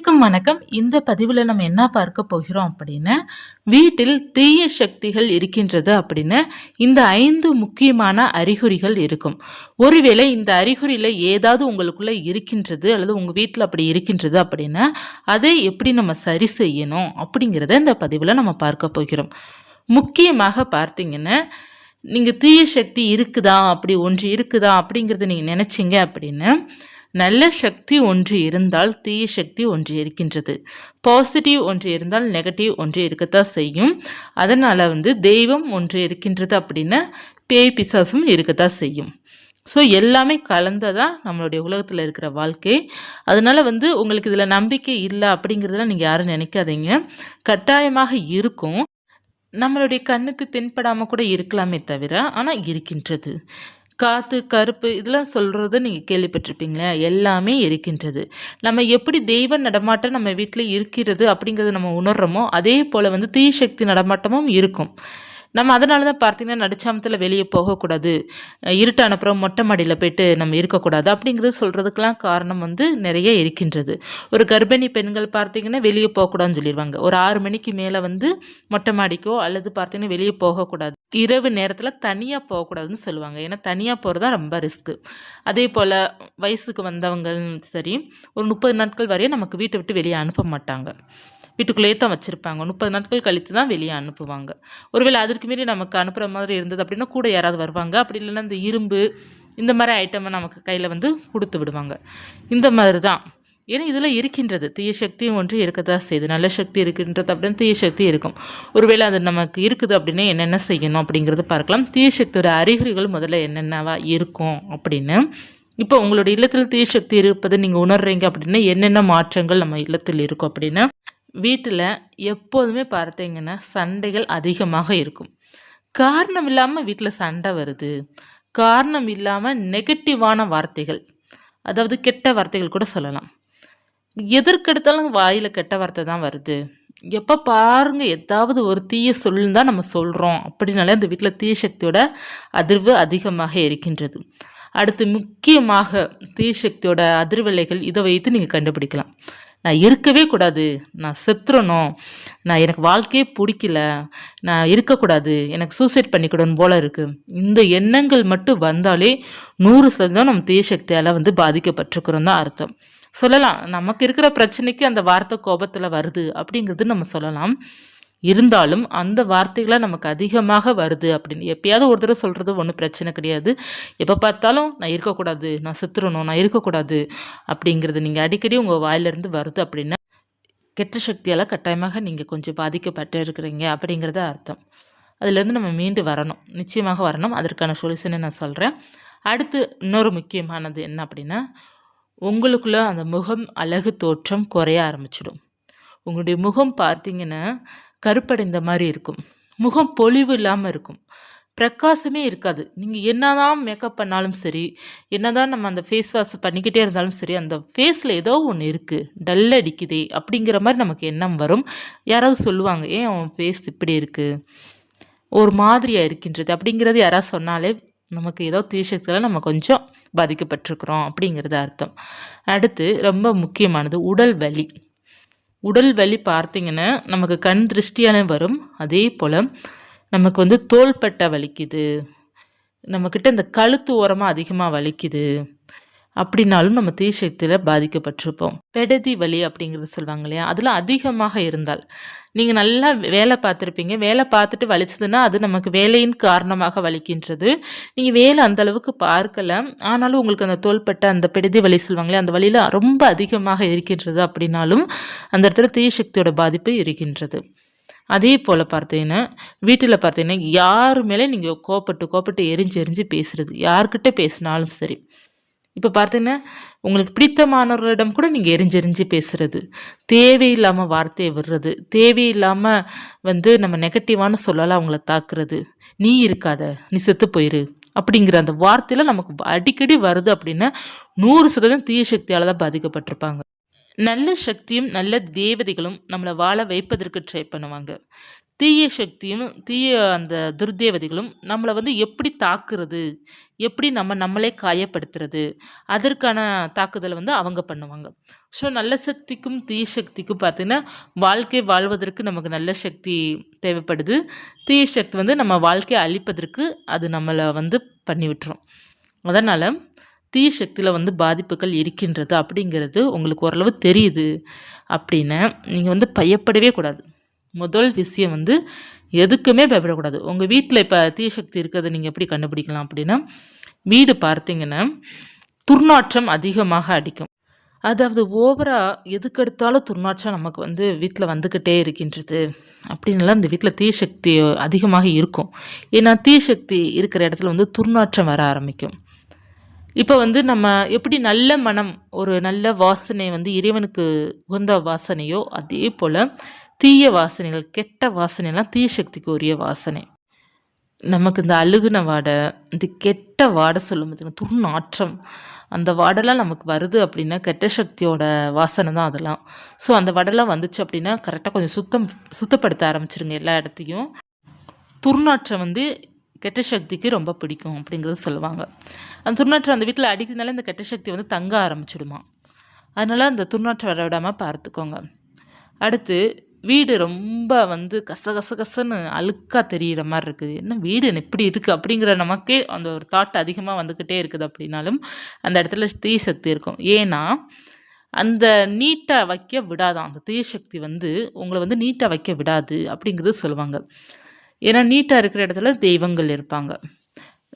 அனைவருக்கும் வணக்கம். இந்த பதிவில் நம்ம என்ன பார்க்க போகிறோம் அப்படின்னா வீட்டில் தீய சக்திகள் இருக்கின்றது அப்படின்னு இந்த ஐந்து முக்கியமான அறிகுறிகள் இருக்கும். ஒருவேளை இந்த அறிகுறியில் ஏதாவது உங்களுக்குள்ளே இருக்கின்றது அல்லது உங்கள் வீட்டில் அப்படி இருக்கின்றது அப்படின்னா அதை எப்படி நம்ம சரி செய்யணும் அப்படிங்கிறத இந்த பதிவில் நம்ம பார்க்க போகிறோம். முக்கியமாக பார்த்தீங்கன்னா நீங்கள் தீய சக்தி இருக்குதா அப்படி ஒன்று இருக்குதா அப்படிங்கிறத நீங்கள் நினச்சிங்க அப்படின்னு நல்ல சக்தி ஒன்று இருந்தால் தீய சக்தி ஒன்று இருக்கின்றது. பாசிட்டிவ் ஒன்று இருந்தால் நெகட்டிவ் ஒன்று இருக்கத்தான் செய்யும். அதனால் வந்து தெய்வம் ஒன்று இருக்கின்றது அப்படின்னா பேய் பிசாசும் இருக்கத்தான் செய்யும். ஸோ எல்லாமே கலந்ததான் நம்மளுடைய உலகத்தில் இருக்கிற வாழ்க்கை. அதனால் வந்து உங்களுக்கு இதில் நம்பிக்கை இல்லை அப்படிங்கிறதெல்லாம் நீங்கள் யாரும் நினைக்காதீங்க. கட்டாயமாக இருக்கும். நம்மளுடைய கண்ணுக்கு தென்படாமல் கூட இருக்கலாமே தவிர ஆனால் இருக்கின்றது. காற்று கருப்பு இதெல்லாம் சொல்கிறத நீங்கள் கேள்விப்பட்டிருப்பீங்களே எல்லாமே இருக்கின்றது. நம்ம எப்படி தெய்வ நடமாட்டம் நம்ம வீட்டில் இருக்கிறது அப்படிங்கிறத நம்ம உணர்கிறோமோ அதே போல் வந்து தீ சக்தி நடமாட்டமும் இருக்கும். நம்ம அதனால தான் பார்த்தீங்கன்னா நடுச்சாமத்தில் வெளியே போகக்கூடாது. இருட்டான அப்புறம் மொட்டை மாடியில் போயிட்டு நம்ம இருக்கக்கூடாது அப்படிங்கிறது சொல்கிறதுக்கெலாம் காரணம் வந்து நிறைய இருக்கின்றது. ஒரு கர்ப்பிணி பெண்கள் பார்த்தீங்கன்னா வெளியே போகக்கூடாதுன்னு சொல்லிடுவாங்க ஒரு ஆறு மணிக்கு மேலே வந்து மொட்டை மாடிக்கோ அல்லது பார்த்தீங்கன்னா வெளியே போகக்கூடாது. இரவு நேரத்தில் தனியாக போகக்கூடாதுன்னு சொல்லுவாங்க. ஏன்னா தனியாக போகிறது தான் ரொம்ப ரிஸ்க்கு அதே போல் வயசுக்கு வந்தவங்க சரி ஒரு முப்பது நாட்கள் வரையும் நமக்கு வீட்டை விட்டு வெளியே அனுப்ப மாட்டாங்க. வீட்டுக்குள்ளேயே தான் வச்சுருப்பாங்க. முப்பது நாட்கள் கழித்து தான் வெளியே அனுப்புவாங்க. ஒருவேளை அதற்கு மீறி நமக்கு அனுப்புகிற மாதிரி இருந்தது அப்படின்னா கூட யாராவது வருவாங்க. அப்படி இல்லைன்னா இந்த இரும்பு இந்த மாதிரி ஐட்டமை நமக்கு கையில் வந்து கொடுத்து விடுவாங்க. இந்த மாதிரி தான். ஏன்னா இதில் இருக்கின்றது. தீய சக்தியும் ஒன்று இருக்கதான் செய்யுது நல்ல சக்தி இருக்கின்றது அப்படின்னு தீய சக்தி இருக்கும். ஒருவேளை அது நமக்கு இருக்குது அப்படின்னா என்னென்ன செய்யணும் அப்படிங்கிறது பார்க்கலாம். தீய சக்தியோட அறிகுறிகள் முதல்ல என்னென்னவா இருக்கும் அப்படின்னு. இப்போ உங்களோட இல்லத்தில் தீய சக்தி இருப்பது நீங்கள் உணர்றீங்க அப்படின்னா என்னென்ன மாற்றங்கள் நம்ம இல்லத்தில் இருக்கும் அப்படின்னா வீட்டில் எப்போதுமே பார்த்தீங்கன்னா சண்டைகள் அதிகமாக இருக்கும். காரணம் இல்லாமல் வீட்டில் சண்டை வருது. காரணம் இல்லாமல் நெகட்டிவான வார்த்தைகள் அதாவது கெட்ட வார்த்தைகள் கூட சொல்லலாம். எதற்கெடுத்தாலும் வாயில் கெட்ட வார்த்தை தான் வருது. எப்போ பாருங்க ஏதாவது ஒரு தீய சொல்லுன்னு தான் நம்ம சொல்கிறோம் அப்படின்னாலே அந்த வீட்டில் தீய சக்தியோட அதிர்வு அதிகமாக இருக்கின்றது. அடுத்து முக்கியமாக தீய சக்தியோட அதிர்வலைகள் இதை வைத்து நீங்கள் கண்டுபிடிக்கலாம். நான் இருக்கவே கூடாது. நான் செத்துறணும். நான் எனக்கு வாழ்க்கையே பிடிக்கல. நான் இருக்கக்கூடாது. எனக்கு சூசைட் பண்ணிக்கூடணும் போல இருக்குது இந்த எண்ணங்கள் மட்டும் வந்தாலே நூறு சதவீதம் நம்ம தீயசக்தியால் வந்து பாதிக்கப்பட்டிருக்கிறோம் தான் அர்த்தம். சொல்லலாம். நமக்கு இருக்கிற பிரச்சனைக்கு அந்த வார்த்தை கோபத்தில் வருது அப்படிங்கிறது நம்ம சொல்லலாம். இருந்தாலும் அந்த வார்த்தைகளாக நமக்கு அதிகமாக வருது அப்படின்னு. எப்பயாவது ஒரு தடவை சொல்கிறது ஒன்றும் பிரச்சனை கிடையாது. எப்போ பார்த்தாலும் நான் இருக்கக்கூடாது நான் செத்துறணும் நான் இருக்கக்கூடாது அப்படிங்கிறது நீங்கள் அடிக்கடி உங்கள் வாயிலிருந்து வருது அப்படின்னா கெட்ட சக்தியால் கட்டாயமாக நீங்கள் கொஞ்சம் பாதிக்கப்பட்டு இருக்கிறீங்க அப்படிங்கிறத அர்த்தம். அதுலேருந்து நம்ம மீண்டு வரணும் நிச்சயமாக வரணும். அதற்கான சொல்யூஷனை நான் சொல்கிறேன் அடுத்து இன்னொரு முக்கியமானது என்ன அப்படின்னா உங்களுக்குள்ளே அந்த முகம் அழகு தோற்றம் குறைய ஆரம்பிச்சிடும். உங்களுடைய முகம் பார்த்தீங்கன்னா கருப்படைந்த மாதிரி இருக்கும். முகம் பொலிவு இல்லாமல் இருக்கும். பிரகாசமே இருக்காது. நீங்கள் என்ன தான் மேக்கப் பண்ணாலும் சரி என்ன தான் நம்ம அந்த ஃபேஸ் வாஷ் பண்ணிக்கிட்டே இருந்தாலும் சரி அந்த ஃபேஸில் ஏதோ ஒன்று இருக்குது டல் அடிக்குதே அப்படிங்கிற மாதிரி நமக்கு எண்ணம் வரும். யாராவது சொல்லுவாங்க ஏன் அவன் ஃபேஸ் இப்படி இருக்குது ஒரு மாதிரியாக இருக்கின்றது? அப்படிங்கிறது யாராவது சொன்னாலே நமக்கு ஏதோ தீசக்தியில் நம்ம கொஞ்சம் பாதிக்கப்பட்டிருக்கிறோம் அப்படிங்கிறது அர்த்தம். அடுத்து ரொம்ப முக்கியமானது உடல் வலி. உடல் வலி பார்த்திங்கன்னா நமக்கு கண் திருஷ்டியாலே வரும். அதே போல் நமக்கு வந்து தோள்பட்டை வலிக்குது. நம்மக்கிட்ட இந்த கழுத்து ஓரமாக அதிகமாக வலிக்குது. அப்படின்னாலும் நம்ம தீசக்தியில் பாதிக்கப்பட்டிருப்போம். பெடதி வலி அப்படிங்கிறது சொல்லுவாங்க இல்லையா? அதில் அதிகமாக இருந்தால். நீங்கள் நல்லா வேலை பார்த்துருப்பீங்க. வேலை பார்த்துட்டு வலிச்சதுன்னா அது நமக்கு வேலையின் காரணமாக வலிக்கின்றது. நீங்கள் வேலை அந்த அளவுக்கு பார்க்கல. ஆனாலும் உங்களுக்கு அந்த தோள்பட்ட அந்த பெடுதி வலி சொல்லுவாங்களே அந்த வழியில் ரொம்ப அதிகமாக இருக்கின்றது அப்படின்னாலும் அந்த இடத்துல தீயசக்தியோட பாதிப்பு இருக்கின்றது. அதே போல் பார்த்தீங்கன்னா வீட்டில் பார்த்தீங்கன்னா யார் மேலே நீங்கள் கோப்பட்டு கோப்பட்டு எரிஞ்சு எரிஞ்சு பேசுகிறது யார்கிட்ட பேசினாலும் சரி. இப்போ பார்த்தீங்கன்னா உங்களுக்கு பிடித்தமானவர்களிடம் கூட நீங்கள் எரிஞ்செறிஞ்சு பேசுகிறது தேவையில்லாமல் வார்த்தையை விடுறது. தேவையில்லாமல் வந்து நம்ம நெகட்டிவான சொல்லலாம் அவங்கள தாக்குறது. நீ இருக்காத நீ செத்து போயிரு அப்படிங்கிற அந்த வார்த்தையில் நமக்கு அடிக்கடி வருது அப்படின்னா நூறு சதவீதம் தீய சக்தியால் தான் பாதிக்கப்பட்டிருப்பாங்க. நல்ல சக்தியும் நல்ல தேவதைகளும் நம்மளை வாழ வைப்பதற்கு ட்ரை பண்ணுவாங்க. தீய சக்தியும் தீய அந்த துர்தேவதைகளும் நம்மளை வந்து எப்படி தாக்குறது? எப்படி நம்ம நம்மளே காயப்படுத்துறது? அதற்கான தாக்குதலை வந்து அவங்க பண்ணுவாங்க. ஸோ நல்ல சக்திக்கும் தீய சக்திக்கும் பார்த்தீங்கன்னா வாழ்க்கை வாழ்வதற்கு நமக்கு நல்ல சக்தி தேவைப்படுது. தீய சக்தி வந்து நம்ம வாழ்க்கையை அழிப்பதற்கு அது நம்மளை வந்து பண்ணி விட்டுரும் அதனால் தீய சக்தியில் வந்து பாதிப்புகள் இருக்கின்றது அப்படிங்கிறது உங்களுக்கு ஓரளவு தெரியுது அப்படின்னு நீங்கள் வந்து பயப்படவே கூடாது. முதல் விஷயம் வந்து எதுக்குமே பயப்படக்கூடாது. உங்கள் வீட்டில் இப்போ தீய சக்தி இருக்கிறத நீங்கள் எப்படி கண்டுபிடிக்கலாம் அப்படின்னா வீடு பார்த்தீங்கன்னா துர்நாற்றம் அதிகமாக அடிக்கும். அதாவது ஓவராக எதுக்கெடுத்தாலும் துர்நாற்றம் நமக்கு வந்து வீட்டில் வந்துக்கிட்டே இருக்கின்றது அப்படின்லாம் இந்த வீட்டில் தீசக்தி அதிகமாக இருக்கும். ஏன்னா தீசக்தி இருக்கிற இடத்துல வந்து துர்நாற்றம் வர ஆரம்பிக்கும். இப்போ வந்து நம்ம எப்படி நல்ல மனம் ஒரு நல்ல வாசனை வந்து இறைவனுக்கு உகந்த வாசனையோ அதே போல் தீய வாசனைகள் கெட்ட வாசனைலாம் தீய சக்திக்கு உரிய வாசனை. நமக்கு இந்த அழுகுன வாடை இந்த கெட்ட வாடை சொல்லும் பார்த்தீங்கன்னா துர்நாற்றம். அந்த வாடெல்லாம் நமக்கு வருது அப்படின்னா கெட்ட சக்தியோட வாசனை தான் அதெல்லாம். ஸோ அந்த வடெல்லாம் வந்துச்சு அப்படின்னா கரெக்டாக கொஞ்சம் சுத்தம் சுத்தப்படுத்த ஆரம்பிச்சிருங்க எல்லா இடத்தையும். துர்நாற்றம் வந்து கெட்ட சக்திக்கு ரொம்ப பிடிக்கும் அப்படிங்கிறது சொல்லுவாங்க. அந்த துர்நாற்றம் அந்த வீட்டில் அடிக்கிறதுனால இந்த கெட்ட சக்தி வந்து தங்க ஆரம்பிச்சிடுமா. அதனால் அந்த துர்நாற்றம் வர விடாமல் பார்த்துக்கோங்க. அடுத்து வீடு ரொம்ப வந்து கச கச கசன்னு அழுக்காக தெரிகிற மாதிரி இருக்குது. என்ன வீடு எப்படி இருக்குது அப்படிங்கிற நமக்கே அந்த ஒரு தாட் அதிகமாக வந்துக்கிட்டே இருக்குது அப்படின்னாலும் அந்த இடத்துல தீ சக்தி இருக்கும். ஏன்னா அந்த நீட்டாக வைக்க விடாதான். அந்த தீய சக்தி வந்து உங்களை வந்து நீட்டாக வைக்க விடாது அப்படிங்கிறது சொல்லுவாங்க. ஏன்னா நீட்டாக இருக்கிற இடத்துல தெய்வங்கள் இருப்பாங்க.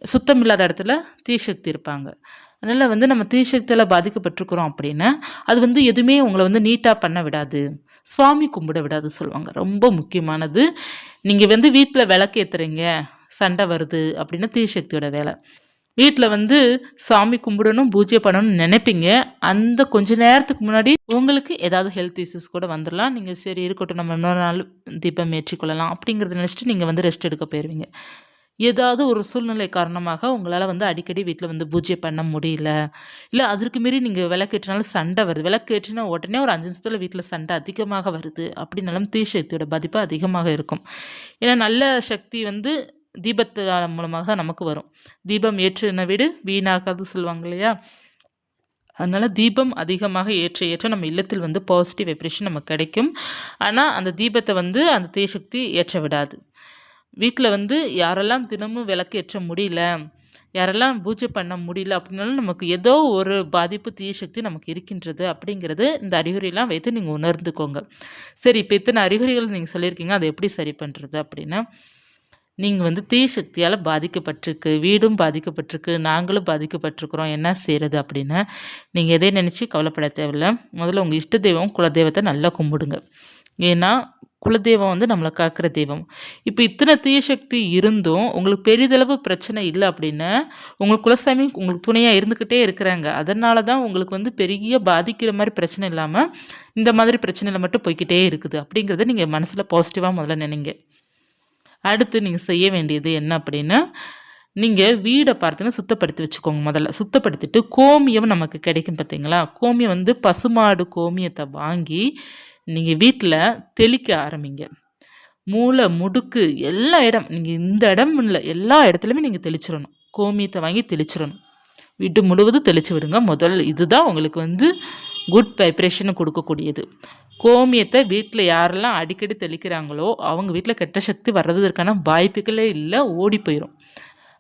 சுத்தம் இல்லாத இடத்துல தீசக்தி இருப்பாங்க. அதனால் வந்து நம்ம தீசக்தியில் பாதிக்கப்பட்டிருக்கிறோம் அப்படின்னா அது வந்து எதுவுமே உங்களை வந்து நீட்டாக பண்ண விடாது. சுவாமி கும்பிட விடாது சொல்லுவாங்க. ரொம்ப முக்கியமானது. நீங்கள் வந்து வீட்டில் விளக்கேற்றுறீங்க சண்டை வருது அப்படின்னா தீசக்தியோட வேலை. வீட்டில் வந்து சாமி கும்பிடணும் பூஜை பண்ணணும்னு நினைப்பீங்க. அந்த கொஞ்ச நேரத்துக்கு முன்னாடி உங்களுக்கு ஏதாவது ஹெல்த் இஷ்யூஸ் கூட வந்துடலாம் நீங்கள் சரி இருக்கட்டும் நம்ம இன்னொரு நாள் தீபம் ஏற்றிக்கொள்ளலாம் அப்படிங்கிறத நினச்சிட்டு நீங்கள் வந்து ரெஸ்ட் எடுக்க போயிடுவீங்க ஏதாவது ஒரு சூழ்நிலை காரணமாக உங்களால் வந்து அடிக்கடி வீட்டில் வந்து பூஜை பண்ண முடியல. இல்லை அதற்கு மீறி நீங்கள் விளக்கேற்றினாலும் சண்டை வருது. விளக்கேற்றினா உடனே ஒரு அஞ்சு நிமிஷத்தில் வீட்டில் சண்டை அதிகமாக வருது. அப்படின்னாலும் தீசக்தியோட பாதிப்பு அதிகமாக இருக்கும். ஏன்னா நல்ல சக்தி வந்து தீபத்து மூலமாக தான் நமக்கு வரும். தீபம் ஏற்றின வீடு வீணாகாது சொல்லுவாங்க இல்லையா? அதனால் தீபம் அதிகமாக ஏற்ற ஏற்ற நம்ம இல்லத்தில் வந்து பாசிட்டிவ் வைப்ரேஷன் நமக்கு கிடைக்கும். ஆனால் அந்த தீபத்தை வந்து அந்த தீசக்தி ஏற்ற விடாது. வீட்டில் வந்து யாரெல்லாம் தினமும் விளக்கு ஏற்ற முடியல யாரெல்லாம் பூஜை பண்ண முடியல அப்படின்னாலும் நமக்கு ஏதோ ஒரு பாதிப்பு தீய சக்தி நமக்கு இருக்கின்றது அப்படிங்கிறது இந்த அறிகுறியெலாம் வைத்து நீங்கள் உணர்ந்துக்கோங்க. சரி இப்போ இத்தனை அறிகுறிகள் நீங்கள் சொல்லியிருக்கீங்க அதை எப்படி சரி பண்ணுறது அப்படின்னா நீங்கள் வந்து தீ சக்தியால் பாதிக்கப்பட்டிருக்கு வீடும் பாதிக்கப்பட்டிருக்கு நாங்களும் பாதிக்கப்பட்டிருக்கிறோம் என்ன செய்கிறது அப்படின்னா நீங்கள் எதை நினச்சி கவலைப்பட தேவையில்ல. முதல்ல உங்கள் இஷ்ட தெய்வம் குலதெய்வத்தை நல்லா கும்பிடுங்க. ஏன்னா குலதெய்வம் வந்து நம்மளை காக்கிற தெய்வம். இப்போ இத்தனை தீய சக்தி இருந்தும் உங்களுக்கு பெரிதளவு பிரச்சனை இல்லை அப்படின்னா உங்களுக்கு குலசாமி உங்களுக்கு துணையாக இருந்துக்கிட்டே இருக்கிறாங்க. அதனால தான் உங்களுக்கு வந்து பெரிய பாதிக்கிற மாதிரி பிரச்சனை இல்லாமல் இந்த மாதிரி பிரச்சனையில் மட்டும் போய்கிட்டே இருக்குது அப்படிங்கிறத நீங்கள் மனசில் பாசிட்டிவாக முதல்ல நினைங்க. அடுத்து நீங்கள் செய்ய வேண்டியது என்ன அப்படின்னா நீங்கள் வீடை பார்த்தீங்கன்னா சுத்தப்படுத்தி வச்சுக்கோங்க முதல்ல. சுத்தப்படுத்திட்டு கோமியம் நமக்கு கிடைக்கும் பார்த்தீங்களா கோமியம் வந்து பசுமாடு கோமியத்தை வாங்கி நீங்கள் வீட்டில் தெளிக்க ஆரம்பிங்க. மூளை முடுக்கு எல்லா இடம் நீங்கள் இந்த இடம் இல்லை எல்லா இடத்துலையுமே நீங்கள் தெளிச்சிடணும் கோமியத்தை வாங்கி தெளிச்சிடணும் வீட்டு முழுவதும் தெளித்து விடுங்க. முதல் இதுதான் உங்களுக்கு வந்து குட் வைப்ரேஷனை கொடுக்கக்கூடியது. கோமியத்தை வீட்டில் யாரெல்லாம் அடிக்கடி தெளிக்கிறாங்களோ அவங்க வீட்டில் கெட்ட சக்தி வர்றதுக்கான வாய்ப்புகளே இல்லை ஓடி போயிடும்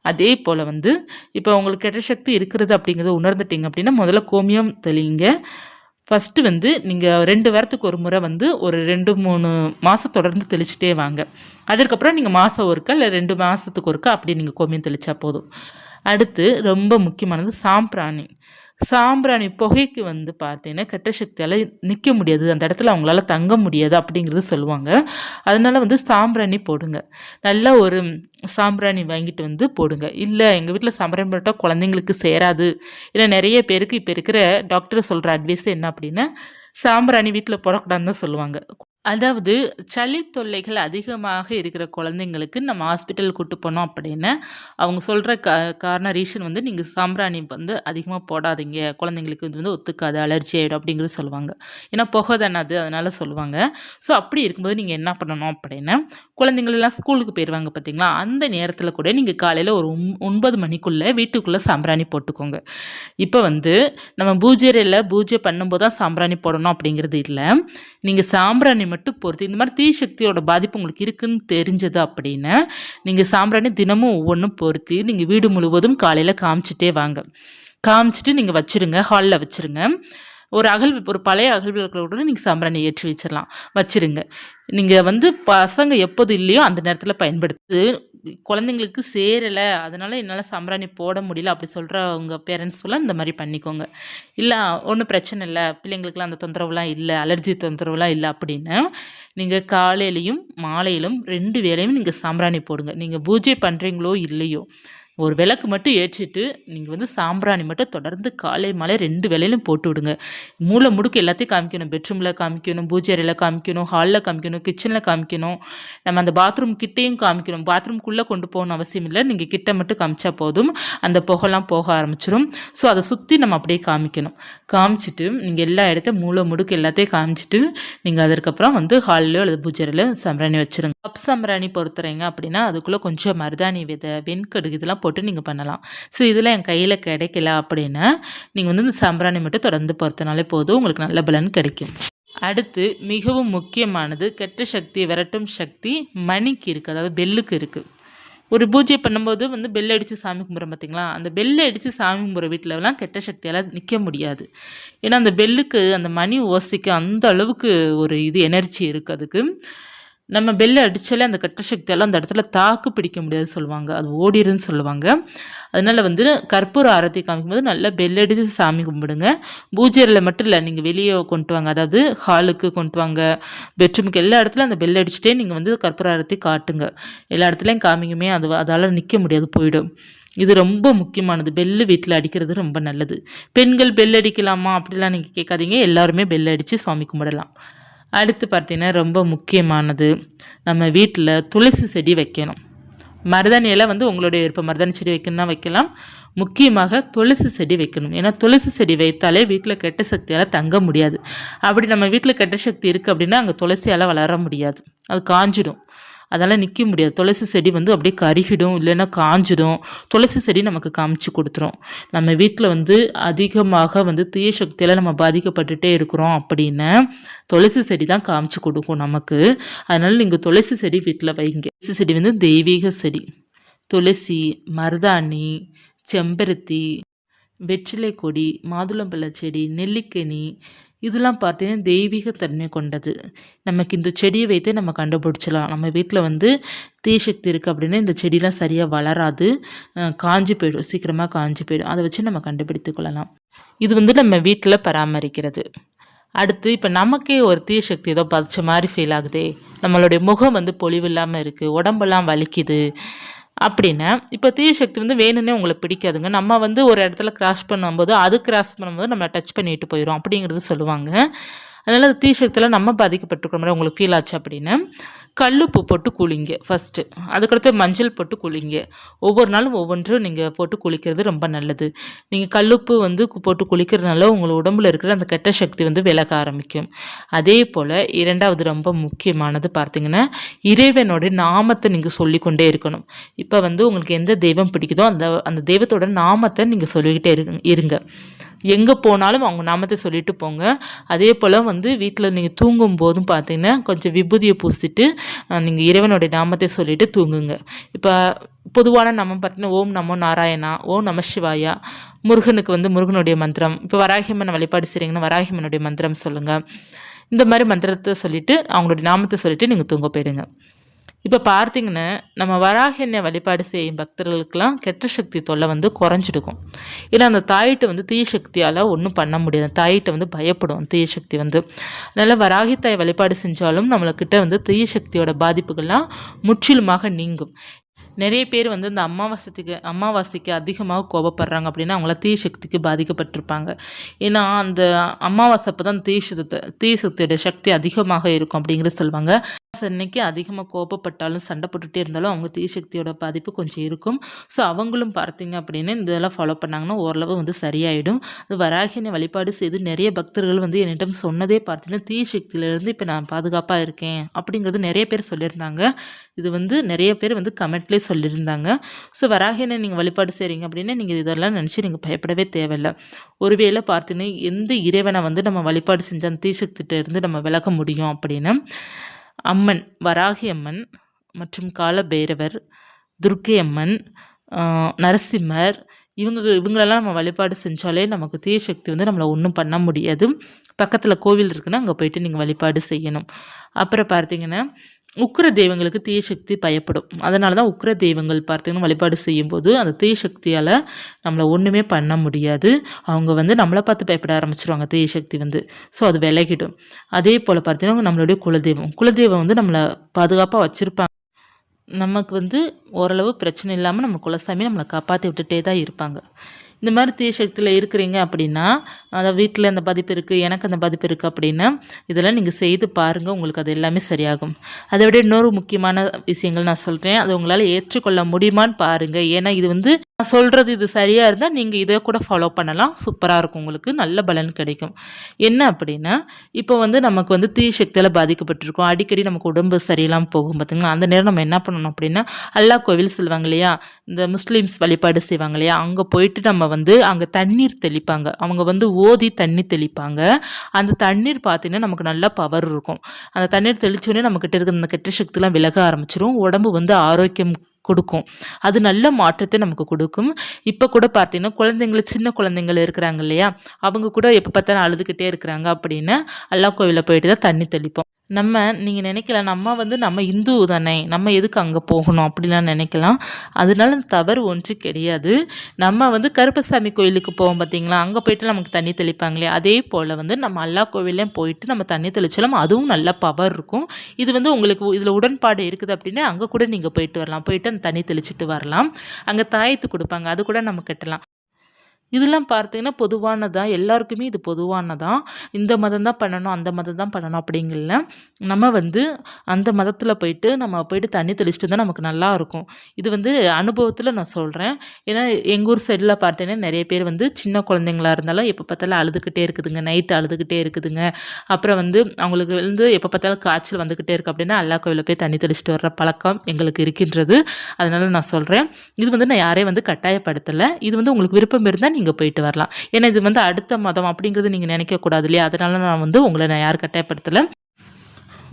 அதே போல் வந்து இப்போ உங்களுக்கு கெட்ட சக்தி இருக்கிறது அப்படிங்கிறத உணர்ந்துட்டீங்க அப்படின்னா முதல்ல கோமியம் தெளிங்க. ஃபஸ்ட்டு வந்து நீங்கள் ரெண்டு வாரத்துக்கு ஒரு முறை வந்து ஒரு ரெண்டு மூணு மாதம் தொடர்ந்து தெளிச்சிட்டே வாங்க. அதுக்கப்புறம் நீங்கள் மாதம் ஒருக்கா இல்லை ரெண்டு மாதத்துக்கு ஒருக்கா அப்படி நீங்கள் கோமியம் தெளித்தா போதும். அடுத்து ரொம்ப முக்கியமானது சாம்பிராணி. சாம்பிராணி புகைக்கு வந்து பார்த்தீங்கன்னா கெட்ட சக்தியால் நிற்க முடியாது. அந்த இடத்துல அவங்களால தங்க முடியாது அப்படிங்கிறது சொல்லுவாங்க. அதனால வந்து சாம்பிராணி போடுங்க. நல்லா ஒரு சாம்பிராணி வாங்கிட்டு வந்து போடுங்க. இல்லை எங்கள் வீட்டில் சாம்பிராணி போட்டால் குழந்தைங்களுக்கு சேராது. ஏன்னா நிறைய பேருக்கு இப்போ இருக்கிற டாக்டர் சொல்கிற அட்வைஸ் என்ன அப்படின்னா சாம்பிராணி வீட்டில் போடக்கூடாதுன்னு தான் சொல்லுவாங்க. அதாவது சளி தொல்லைகள் அதிகமாக இருக்கிற குழந்தைங்களுக்கு நம்ம ஹாஸ்பிட்டல் கூட்டு போனோம் அப்படின்னு அவங்க சொல்கிற கா காரணம் ரீசன் வந்து நீங்கள் சாம்பிராணி வந்து அதிகமாக போடாதீங்க. குழந்தைங்களுக்கு இது வந்து ஒத்துக்காது அலர்ஜி ஆகிடும் அப்படிங்கிறது சொல்லுவாங்க. ஏன்னா புகை தானே அது அதனால் சொல்லுவாங்க. ஸோ அப்படி இருக்கும்போது நீங்கள் என்ன பண்ணணும் அப்படின்னா குழந்தைங்களெல்லாம் ஸ்கூலுக்கு போயிடுவாங்க பார்த்தீங்களா? அந்த நேரத்தில் கூட நீங்கள் காலையில் ஒரு ஒன்பது மணிக்குள்ளே வீட்டுக்குள்ளே சாம்பிராணி போட்டுக்கோங்க. இப்போ வந்து நம்ம பூஜையில் பூஜை பண்ணும்போது தான் சாம்பிராணி போடணும் அப்படிங்கிறது இல்லை. நீங்கள் சாம்பிராணி மட்டும் பொறுத்து இந்த மாதிரி தீ சக்தியோட பாதிப்பு உங்களுக்கு இருக்குன்னு தெரிஞ்சது அப்படின்னா நீங்கள் சாம்பிராணி தினமும் ஒவ்வொன்றும் பொருத்தி நீங்கள் வீடு முழுவதும் காலையில் காமிச்சிட்டே வாங்க. காமிச்சிட்டு நீங்கள் வச்சுருங்க ஹாலில் வச்சுருங்க. ஒரு அகல் ஒரு பழைய அகல் விளக்கில் கூட நீங்கள் சாம்பிராணி ஏற்றி வச்சிடலாம் வச்சுருங்க. நீங்கள் வந்து பசங்க எப்போது இல்லையோ அந்த நேரத்தில் பயன்படுத்து. குழந்தைங்களுக்கு சேரலை அதனால் என்னால் சாம்பிராணி போட முடியல அப்படி சொல்கிற உங்கள் பேரண்ட்ஸ்லாம் இந்த மாதிரி பண்ணிக்கோங்க. இல்லை ஒன்றும் பிரச்சனை இல்லை. பிள்ளைங்களுக்குலாம் அந்த தொந்தரவுலாம் இல்லை அலர்ஜி தொந்தரவுலாம் இல்லை அப்படின்னா நீங்கள் காலையிலையும் மாலையிலும் ரெண்டு வேலையும் நீங்கள் சாம்பிராணி போடுங்க. நீங்கள் பூஜை பண்ணுறீங்களோ இல்லையோ. ஒரு விளக்கு மட்டும் ஏற்றிட்டு நீங்கள் வந்து சாம்பிராணி மட்டும் தொடர்ந்து காலை மாலை ரெண்டு வேலையிலும் போட்டு விடுங்க. மூளை முடுக்கு எல்லாத்தையும் காமிக்கணும். பெட்ரூமில் காமிக்கணும் பூஜை அறையில் காமிக்கணும் ஹாலில் காமிக்கணும் கிச்சனில் காமிக்கணும். நம்ம அந்த பாத்ரூம் கிட்டேயும் காமிக்கணும். பாத்ரூம்குள்ளே கொண்டு போகணும் அவசியம் இல்லை. நீங்கள் கிட்ட மட்டும் காமிச்சா போதும். அந்த புகைலாம் போக ஆரம்பிச்சிடும் ஸோ அதை சுற்றி நம்ம அப்படியே காமிக்கணும். காமிச்சிட்டு நீங்கள் எல்லா இடத்தையும் மூளை முடுக்கு எல்லாத்தையும் காமிச்சிட்டு நீங்கள் அதற்கப்புறம் வந்து ஹாலிலோ அல்லது பூஜை அறையில சாம்பிராணி வச்சுருங்க. கப் சாம்பிராணி பொறுத்துறீங்க அப்படின்னா அதுக்குள்ளே கொஞ்சம் மருதாணி விதை வெண்கடுகு இதெல்லாம் போட்டு நீங்கள் பண்ணலாம். ஸோ இதெல்லாம் என் கையில் கிடைக்கல அப்படின்னா நீங்கள் வந்து இந்த சாம்பிராணி மட்டும் தொடர்ந்து பொறுத்தனாலே போதும். உங்களுக்கு நல்ல பலன் கிடைக்கும். அடுத்து மிகவும் முக்கியமானது கெட்ட சக்தி விரட்டும் சக்தி மணிக்கு இருக்குது அதாவது பெல்லுக்கு இருக்குது ஒரு பூஜை பண்ணும்போது வந்து பெல் அடித்து சாமி கும்பிட்றோம் பார்த்தீங்களா அந்த பெல் அடித்து சாமி கும்பிட்ற வீட்டிலலாம் கெட்ட சக்தியால் நிற்க முடியாது. ஏன்னா அந்த பெல்லுக்கு அந்த மணி ஓசைக்கு அந்த அளவுக்கு ஒரு இது எனர்ஜி இருக்குது அதுக்கு. நம்ம பெல் அடித்தாலே அந்த கட்ட சக்தியெல்லாம் அந்த இடத்துல தாக்கு பிடிக்க முடியாது சொல்லுவாங்க. அது ஓடிடுன்னு சொல்லுவாங்க. அதனால் வந்து கற்பூர ஆரத்தி காமிக்கும்போது நல்லா பெல் அடித்து சாமி கும்பிடுங்க. பூஜையில் மட்டும் இல்லை நீங்கள் வெளியே கொண்டு வாங்க. அதாவது ஹாலுக்கு கொண்டு வாங்க. பெட்ரூமுக்கு எல்லா இடத்துலையும் அந்த பெல் அடிச்சுட்டே நீங்கள் வந்து கற்பூர ஆரத்தி காட்டுங்க. எல்லா இடத்துலையும் காமிக்குமே அது அதால் நிற்க முடியாது போயிடும். இது ரொம்ப முக்கியமானது. பெல்லு வீட்டில் அடிக்கிறது ரொம்ப நல்லது. பெண்கள் பெல் அடிக்கலாமா? அப்படிலாம் நீங்கள் கேட்காதீங்க. எல்லாருமே பெல் அடித்து சாமி கும்பிடலாம். அடுத்து பார்த்தீங்கன்னா ரொம்ப முக்கியமானது நம்ம வீட்டில் துளசி செடி வைக்கணும். மருதாணி இலை வந்து உங்களுடைய விருப்பம் மருதாணி செடி வைக்கணும்னா வைக்கலாம். முக்கியமாக துளசி செடி வைக்கணும். ஏன்னா துளசி செடி வைத்தாலே வீட்டில் கெட்ட சக்தியால் தங்க முடியாது. அப்படி நம்ம வீட்டில் கெட்ட சக்தி இருக்குது அப்படின்னா அங்கே துளசியால் வளர முடியாது. அது காஞ்சிடும். அதெல்லாம் நிற்க முடியாது. துளசி செடி வந்து அப்படியே கருகிடும் இல்லைன்னா காஞ்சிடும். துளசி செடி நமக்கு காமிச்சு கொடுத்துரும். நம்ம வீட்டில் வந்து அதிகமாக வந்து தீய சக்தியில் நம்ம பாதிக்கப்பட்டுட்டே இருக்கிறோம் அப்படின்னு துளசி செடி தான் காமிச்சு கொடுக்கும் நமக்கு. அதனால் நீங்கள் துளசி செடி வீட்டில் வைங்க. துளசி செடி வந்து தெய்வீக செடி. துளசி மருதாணி செம்பருத்தி வெற்றிலை கொடி மாதுளம்பழ செடி நெல்லிக்கனி இதெல்லாம் பார்த்தீங்கன்னா தெய்வீக தன்மை கொண்டது. நமக்கு இந்த செடியை வைத்தே நம்ம கண்டுபிடிச்சலாம் நம்ம வீட்டில் வந்து தீசக்தி இருக்குது அப்படின்னா இந்த செடிலாம் சரியாக வளராது. காஞ்சி காஞ்சு போயிடும். சீக்கிரமாக காஞ்சி போயிடும். அதை வச்சு நம்ம கண்டுபிடித்து கொள்ளலாம். இது வந்து நம்ம வீட்டில் பராமரிக்கிறது. அடுத்து இப்போ நமக்கே ஒரு தீய சக்தி ஏதோ பதிச்ச மாதிரி ஃபீல் ஆகுதே. நம்மளுடைய முகம் வந்து பொலிவு இல்லாமல் இருக்குது உடம்பெல்லாம் வலிக்குது. அப்படின்னா. இப்போ தீய சக்தி வந்து வேணும்னே உங்களுக்கு பிடிக்காதுங்க. நம்ம வந்து ஒரு இடத்துல கிராஸ் பண்ணும்போது அது கிராஸ் பண்ணும்போது நம்ம டச் பண்ணிட்டு போயிடும் அப்படிங்கிறது சொல்லுவாங்க. அதனால் தீ சக்தியில் நம்ம பாதிக்கப்பட்டிருக்கிற மாதிரி உங்களுக்கு ஃபீல் ஆச்சு அப்படின்னா. கல்லுப்பு போட்டு குளிங்க ஃபஸ்ட்டு அதுக்கடுத்து மஞ்சள் போட்டு குளிங்க. ஒவ்வொரு நாளும் ஒவ்வொன்றும் நீங்கள் போட்டு குளிக்கிறது ரொம்ப நல்லது. நீங்கள் கல்லுப்பு வந்து போட்டு குளிக்கிறதுனால உங்கள் உடம்புல இருக்கிற அந்த கெட்ட சக்தி வந்து விலக ஆரம்பிக்கும். அதே போல் இரண்டாவது ரொம்ப முக்கியமானது பார்த்திங்கன்னா இறைவனோட நாமத்தை நீங்கள் சொல்லிக்கொண்டே இருக்கணும். இப்போ வந்து உங்களுக்கு எந்த தெய்வம் பிடிக்குதோ அந்த அந்த தெய்வத்தோட நாமத்தை நீங்கள் சொல்லிக்கிட்டே இருங்க இருங்க. எங்கே போனாலும் அவங்க நாமத்தை சொல்லிட்டு போங்க. அதே போல் வந்து வீட்டில் நீங்கள் தூங்கும் போதும் பார்த்தீங்கன்னா கொஞ்சம் விபூதியை பூசிட்டு நீங்கள் இறைவனுடைய நாமத்தை சொல்லிவிட்டு தூங்குங்க. இப்போ பொதுவான நாமம் பார்த்தீங்கன்னா ஓம் நமோ நாராயணா ஓம் நம சிவாயா முருகனுக்கு வந்து முருகனுடைய மந்திரம். இப்போ வராகிமன் வழிபாடு செய்கிறீங்கன்னா வராகிமனுடைய மந்திரம் சொல்லுங்கள் இந்த மாதிரி மந்திரத்தை சொல்லிவிட்டு அவங்களுடைய நாமத்தை சொல்லிவிட்டு நீங்கள் தூங்க போயிடுங்க. இப்போ பார்த்தீங்கன்னா நம்ம வராகியனை வழிபாடு செய்யும் பக்தர்களுக்கெல்லாம் கெட்ட சக்தி தொல்லை வந்து குறைஞ்சிடுக்கும் ஏன்னா அந்த தாயிட்ட வந்து தீய சக்தியால் ஒன்றும் பண்ண முடியாது. தாயிட்ட வந்து பயப்படும். தீய சக்தி வந்து அதனால் வராகி தாய் வழிபாடு செஞ்சாலும் நம்மளுக்கிட்ட வந்து தீய சக்தியோட பாதிப்புகள்லாம் முற்றிலுமாக நீங்கும். நிறைய பேர் வந்து இந்த அமாவாசைக்கு அமாவாசைக்கு அதிகமாக கோபப்படுறாங்க அப்படின்னா அவங்கள தீ சக்திக்கு பாதிக்கப்பட்டிருப்பாங்க. ஏன்னா அந்த அமாவாசை அப்போ தான் தீ சக்தி தீ சக்தியோட சக்தி அதிகமாக இருக்கும் அப்படிங்கிறது சொல்லுவாங்க. அன்னைக்கு அதிகமாக கோபப்பட்டாலும் சண்டை போட்டுகிட்டே இருந்தாலும் அவங்க தீ சக்தியோட பாதிப்பு கொஞ்சம் இருக்கும். ஸோ அவங்களும் பார்த்தீங்க அப்படின்னு இதெல்லாம் ஃபாலோ பண்ணாங்கன்னா ஓரளவு வந்து சரியாயிடும். வராகினை வழிபாடு செய்து நிறைய பக்தர்கள் வந்து என்னிடம் சொன்னதே பார்த்தீங்கன்னா தீ சக்தியிலேருந்து இப்போ நான் பாதுகாப்பாக இருக்கேன் அப்படிங்கிறது நிறைய பேர் சொல்லியிருந்தாங்க. இது வந்து நிறைய பேர் வந்து கமெண்ட்லேயே சொல்லியிருந்தாங்க. ஸோ வராகினை நீங்கள் வழிபாடு செய்கிறீங்க அப்படின்னா நீங்கள் இதெல்லாம் நினச்சி நீங்கள் பயப்படவே தேவையில்லை. ஒருவேளை பார்த்தீங்கன்னா எந்த இறைவனை வந்து நம்ம வழிபாடு செஞ்சால் அந்த தீசக்திட்ட இருந்து நம்ம விலக முடியும் அப்படின்னு. அம்மன் வராகி அம்மன் மற்றும் காலபைரவர் துர்க்கை அம்மன் நரசிம்மர் இவங்க இவங்களெல்லாம் நம்ம வழிபாடு செஞ்சாலே நமக்கு தீய சக்தி வந்து நம்மளை ஒன்றும் பண்ண முடியாது. பக்கத்தில் கோவில் இருக்குன்னா அங்கே போயிட்டு நீங்கள் வழிபாடு செய்யணும். அப்புறம் பார்த்தீங்கன்னா உக்கிர தெய்வங்களுக்கு தீய சக்தி பயப்படும். அதனால தான் உக்கிர தெய்வங்கள் பார்த்தீங்கன்னா வழிபாடு செய்யும்போது அந்த தீய சக்தியால் நம்மளை ஒன்றுமே பண்ண முடியாது. அவங்க வந்து நம்மளை பார்த்து பயப்பட ஆரம்பிச்சிருவாங்க தீய சக்தி வந்து. ஸோ அது விலகிடும். அதே போல் பார்த்தீங்கன்னா நம்மளுடைய குலதெய்வம். குலதெய்வம் வந்து நம்மளை பாதுகாப்பாக வச்சுருப்பாங்க. நமக்கு வந்து ஓரளவு பிரச்சனை இல்லாமல் நம்ம குலசாமி நம்மளை காப்பாற்றி விட்டுட்டே தான் இருப்பாங்க. இந்த மாதிரி தீசக்தியில் இருக்கிறீங்க அப்படின்னா அதாவது வீட்டில் அந்த பதிப்பு இருக்குது எனக்கு அந்த பதிப்பு இருக்குது அப்படின்னா இதெல்லாம் நீங்கள் செய்து பாருங்கள் உங்களுக்கு அது எல்லாமே சரியாகும். அதை விட இன்னொரு முக்கியமான விஷயங்கள் நான் சொல்கிறேன் அது உங்களால் ஏற்றுக்கொள்ள முடியுமான்னு பாருங்கள் ஏன்னா இது வந்து நான் சொல்கிறது இது சரியாக இருந்தால் நீங்கள் இதை கூட ஃபாலோ பண்ணலாம். சூப்பராக இருக்கும். உங்களுக்கு நல்ல பலன் கிடைக்கும். என்ன அப்படின்னா இப்போ வந்து நமக்கு வந்து தீ சக்தியால் பாதிக்கப்பட்டிருக்கோம். அடிக்கடி நமக்கு உடம்பு சரியில்லாமல் போகும் பார்த்திங்களா அந்த நேரம் நம்ம என்ன பண்ணணும் அப்படின்னா அல்லா கோவில் சொல்லுவாங்க இல்லையா? இந்த முஸ்லீம்ஸ் வழிபாடு செய்வாங்க இல்லையா? அங்கே போயிட்டு நம்ம வந்து அங்கே தண்ணீர் தெளிப்பாங்க. அவங்க வந்து ஓதி தண்ணி தெளிப்பாங்க. அந்த தண்ணீர் பார்த்தீங்கன்னா நமக்கு நல்ல பவர் இருக்கும். அந்த தண்ணீர் தெளிச்சோடனே நம்மக்கிட்ட இருக்கிற அந்த கெட்ட சக்திலாம் விலக ஆரம்பிச்சிரும். உடம்பு வந்து ஆரோக்கியம் கொடுக்கும். அது நல்ல மாற்றத்தை நமக்கு கொடுக்கும். இப்போ கூட பார்த்தீங்கன்னா குழந்தைங்கள சின்ன குழந்தைங்கள் இருக்கிறாங்க இல்லையா? அவங்க கூட எப்போ பார்த்தாலும் அழுதுகிட்டே இருக்கிறாங்க அப்படின்னு அல்லா கோவிலில் போயிட்டு தான் தண்ணி தெளிப்போம். நம்ம நீங்கள் நினைக்கலாம் நம்ம வந்து நம்ம இந்து தானே நம்ம எதுக்கு அங்கே போகணும் அப்படிலாம் நினைக்கலாம். அதனால தவறு ஒன்று கிடையாது. நம்ம வந்து கருப்பசாமி கோயிலுக்கு போவோம் பார்த்தீங்களா அங்கே போயிட்டு நமக்கு தண்ணி தெளிப்பாங்களே அதே போல் வந்து நம்ம எல்லா கோவிலையும் போயிட்டு நம்ம தண்ணி தெளிச்சாலும் அதுவும் நல்ல பவர் இருக்கும். இது வந்து உங்களுக்கு இதில் உடன்பாடு இருக்குது அப்படின்னா அங்கே கூட நீங்கள் போயிட்டு வரலாம். போயிட்டு அந்த தண்ணி தெளிச்சிட்டு வரலாம். அங்கே தாயத்து கொடுப்பாங்க அது கூட நம்ம கட்டலாம். இதெல்லாம் பார்த்தீங்கன்னா பொதுவானதான் எல்லாருக்குமே இது பொதுவானதான் இந்த மதம் தான் பண்ணணும் அந்த மதம் தான் பண்ணணும் அப்படிங்கல நம்ம வந்து அந்த மதத்தில் போயிட்டு நம்ம போயிட்டு தண்ணி தெளிச்சுட்டு தான் நமக்கு நல்லா இருக்கும். இது வந்து அனுபவத்தில் நான் சொல்கிறேன் ஏன்னா எங்கள் ஊர் சைடில் பார்த்தீங்கன்னா நிறைய பேர் வந்து சின்ன குழந்தைங்களா இருந்தாலும் எப்போ பார்த்தாலும் அழுதுகிட்டே இருக்குதுங்க. நைட்டு அழுதுகிட்டே இருக்குதுங்க. அப்புறம் வந்து அவங்களுக்கு வந்து எப்போ பார்த்தாலும் காய்ச்சல் வந்துக்கிட்டே இருக்குது அப்படின்னா அல்லா கோவிலில் போய் தண்ணி தெளிச்சுட்டு வர்ற பழக்கம் எங்களுக்கு இருக்கின்றது. அதனால் நான் சொல்கிறேன் இது வந்து நான் யாரையும் வந்து கட்டாயப்படுத்தலை. இது வந்து உங்களுக்கு விருப்பம் இருந்தால் நீங்கள் போயிட்டு வரலாம். ஏன்னா இது வந்து அடுத்த மதம் அப்படிங்கிறது நீங்கள் நினைக்கக்கூடாது இல்லையா? அதனால நான் வந்து உங்களை நான் யார் கட்டாயப்படுத்தலை.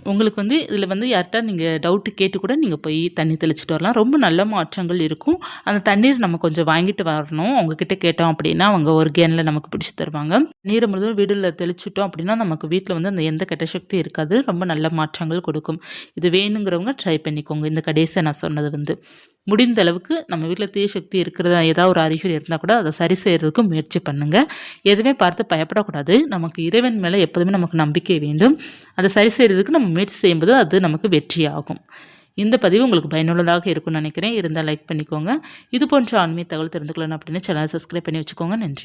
உங்களுக்கு வந்து இதில் வந்து யார்கிட்ட நீங்கள் டவுட்டு கேட்டு கூட நீங்கள் போய் தண்ணி தெளிச்சிட்டு வரலாம். ரொம்ப நல்ல மாற்றங்கள் இருக்கும். அந்த தண்ணீர் நம்ம கொஞ்சம் வாங்கிட்டு வரணும். அவங்கக்கிட்ட கேட்டோம் அப்படின்னா அவங்க ஒரு கேனில் நமக்கு பிடிச்சி தருவாங்க. நீரை முழுதும் வீடில் தெளிச்சிட்டோம் அப்படின்னா நமக்கு வீட்டில் வந்து அந்த எந்த கெட்ட சக்தி இருக்காது. ரொம்ப நல்ல மாற்றங்கள் கொடுக்கும். இது வேணுங்கிறவங்க ட்ரை பண்ணிக்கோங்க. இந்த கடைசியை நான் சொன்னது வந்து. முடிந்த அளவுக்கு நம்ம வீட்டில் தீய சக்தி இருக்கிறதா ஏதாவது ஒரு அறிகுறி இருந்தால் கூட அதை சரி செய்கிறதுக்கு முயற்சி பண்ணுங்கள் எதுவுமே பார்த்து பயப்படக்கூடாது. நமக்கு இறைவன் மேலே எப்போதுமே நமக்கு நம்பிக்கை வேண்டும். அதை சரி செய்கிறதுக்கு நம்ம முயற்சி செய்யும்போது அது நமக்கு வெற்றியாகும். இந்த பதிவு உங்களுக்கு பயனுள்ளதாக இருக்கும்னு நினைக்கிறேன். இருந்தால் லைக் பண்ணிக்கோங்க. இது போன்ற ஆன்மீக தகவல் தெரிந்துக்கலாம் அப்படின்னு சேனலை சப்ஸ்கிரைப் பண்ணி வச்சுக்கோங்க. நன்றி.